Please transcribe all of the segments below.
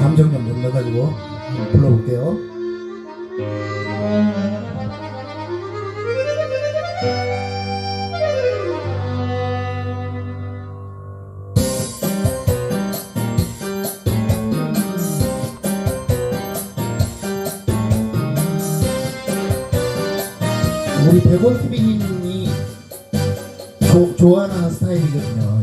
감정좀 좀 넣어가지고 한번 불러볼게요. 우리 백원 TV님이 조, 좋아하는 스타일이거든요.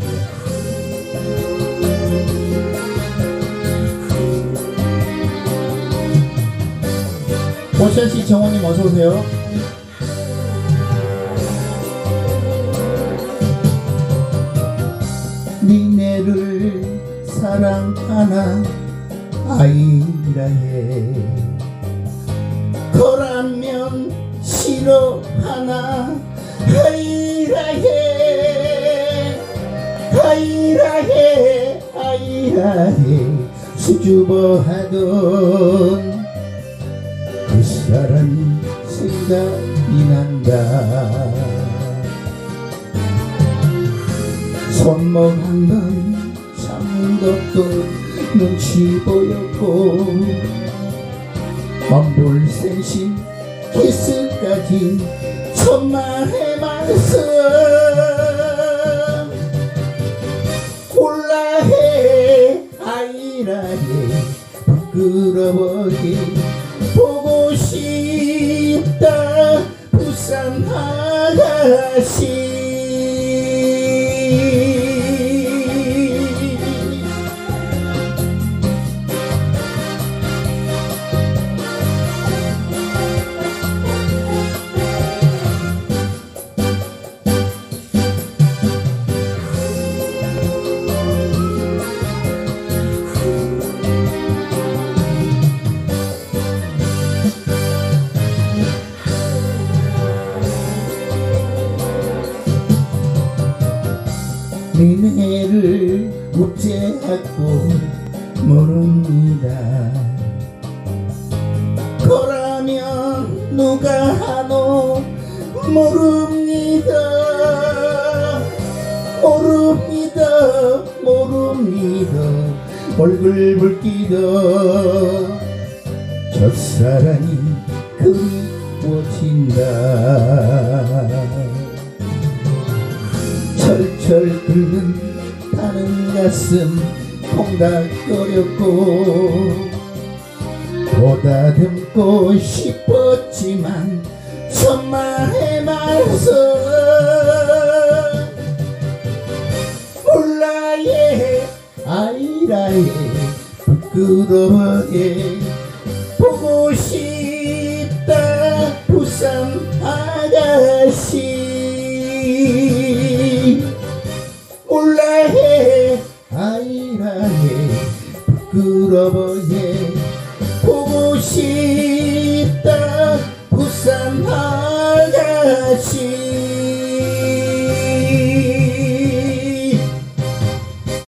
오션 씨, 정원님 어서 오세요. 니네를 사랑하나 아이라 해. 거라면 싫어하나 아이라 해. 아이라 해. 아이라 해. 수줍어하던 그 사람 생각이 난다. 손목 한번 잡는 것도 눈치 보였고 만볼 생신 키스까지 천만의 말씀. 콜라해 아이라해 부끄러워해 보고 싶 니네를 우째하고 모릅니다. 거라면 누가 하노? 모릅니다. 모릅니다. 모릅니다. 얼굴 붉기도 첫사랑이 그리워진다 타는 가슴 콩닥거렸고 보다듬고 싶었지만 천만의 말씀 몰라예 아이라예 부끄러워해 부끄러워해 보고 싶다. 부산 아가씨